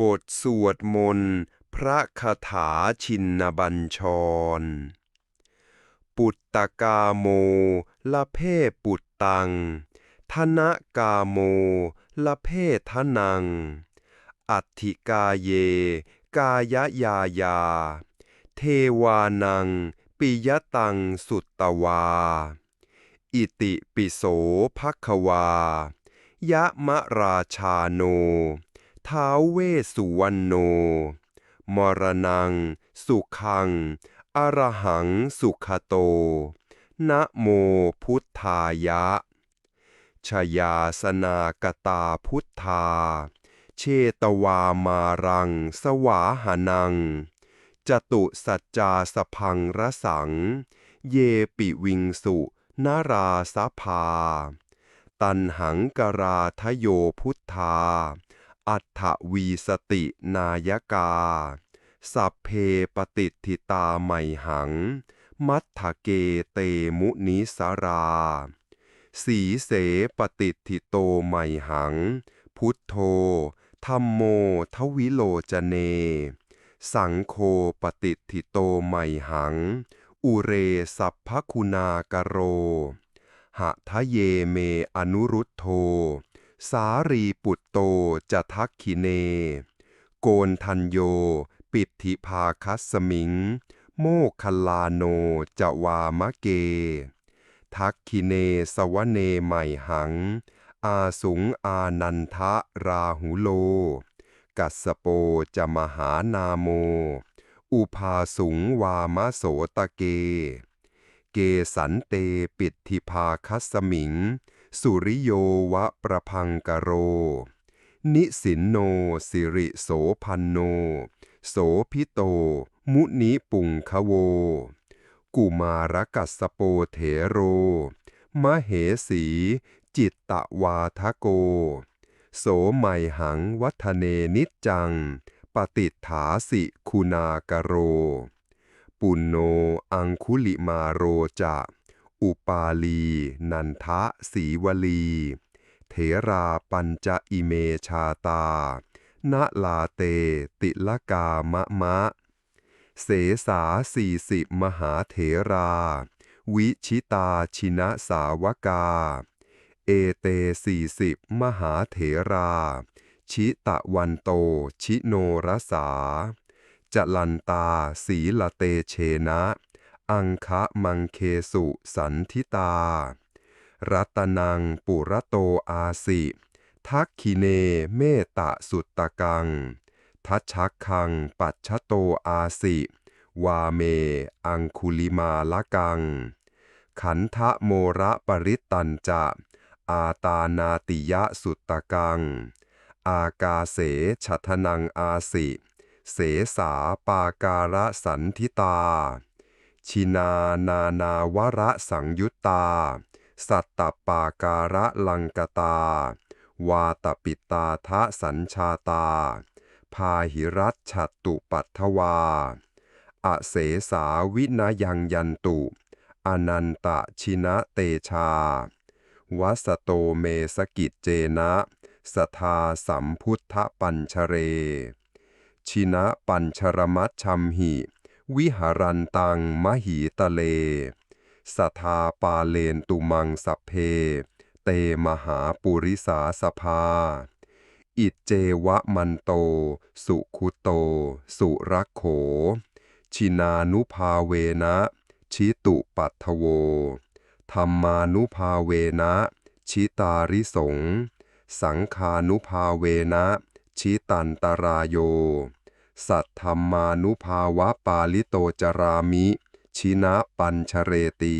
บทสวดมนต์ พระคาถาชินบัญชร ปุตตกาโม ละเพปุตตัง ธนกาโม ละเพทนัง อัติกาเย กายยายา เทวานัง ปิยตังสุตตวา อิติปิโสภควา ยะมะราชาโน ท้าวเวสสุวรรณโน มรณัง สุขัง อรหังสุขโต นะโมพุทธายะ ชยาสนากตาพุทธา เชตวามารัง สวาหานัง จตุสัจจาสพังระสัง เยปิวิงสุนาราสภา ตันหังกราทโยพุทธา อัฏฐวีสตินายกา สัพเพปฏิทิตาไมหัง มัทธเกเตมุนิสารา สีเสปฏิทิโตไมหัง พุทโธธรรมโมทวิโลจเน สังโฆปฏิทิโตไมหัง อุเรสัพพคุณากโร หะทะเยเมอนุรุตโธ สารีปุตโตจะทักขิเน โกนทันโย ปิติภาคัสมิง โมคคัลาโนจะวามะเก ทักขิเนสวเนใหม่หัง อาสุงอานันทะราหุโล กัสโปจะมหานาโม อุภาสุงวามะโสตะเก เกสันเตปิติภาคัสมิง สุริโยวะประพังกโร นิสินโน สิริโสพันโน โสพิโต มุนิปุงคโว กุมารกัสโปเถโร มเหสี จิตตวาทโก โสไมหังวัฒเนนิจจัง ปฏิฐาสิคุณากโร ปุณโนอังคุลิมาโรจะ อุปาลี นันทะสีวลี เถราปัญจอิเมชาตานะลาเต ติลกามะมะ เสสาสี่สิบมหาเถรา วิชิตาชินะสาวกา เอเตสี่สิบมหาเถรา ชิตะวันโต ชิโนรสาจลันตาสีละเตเชนะ อังคะมังเคสุสันทิตา รัตนังปุระโตอาสิ ทักขิเนเมตะสุตตะกัง ทัชชักคังปัจฉโตอาสิ วาเม อังคุลิมาละกัง ขันทะโมระปริตตันจะ อาตานาติยะสุตตะกัง อากาเสฉัทนังอาสิ เสสาปาการะสันทิตา ชินานานาวระสังยุตตา สัตตปาการะลังกตา วาตปิตาทะสัญชาตา พาหิรัตฉัตตุปัทวา อเสสาวินายังยันตุ อนันตะชินะเตชา วัสโตเมสกิจเจนะสทาสัมพุทธปัญชเร ชินะปัญชรมัชชัมหิ วิหารันตังมหีตะเล สทาปาเลนตุมังสัพเพ เตมหาปุริสาสภา อิจเจวะมันโต สุคุโต สุรักโข ชินานุภาเวนะชิตุปัทโว ธรรมานุภาเวนะชิตาริสง สังคานุภาเวนะชิตันตรายโย สัทธรรมานุภาวะปาลิโตจรามิ ชินะปัญชเรติ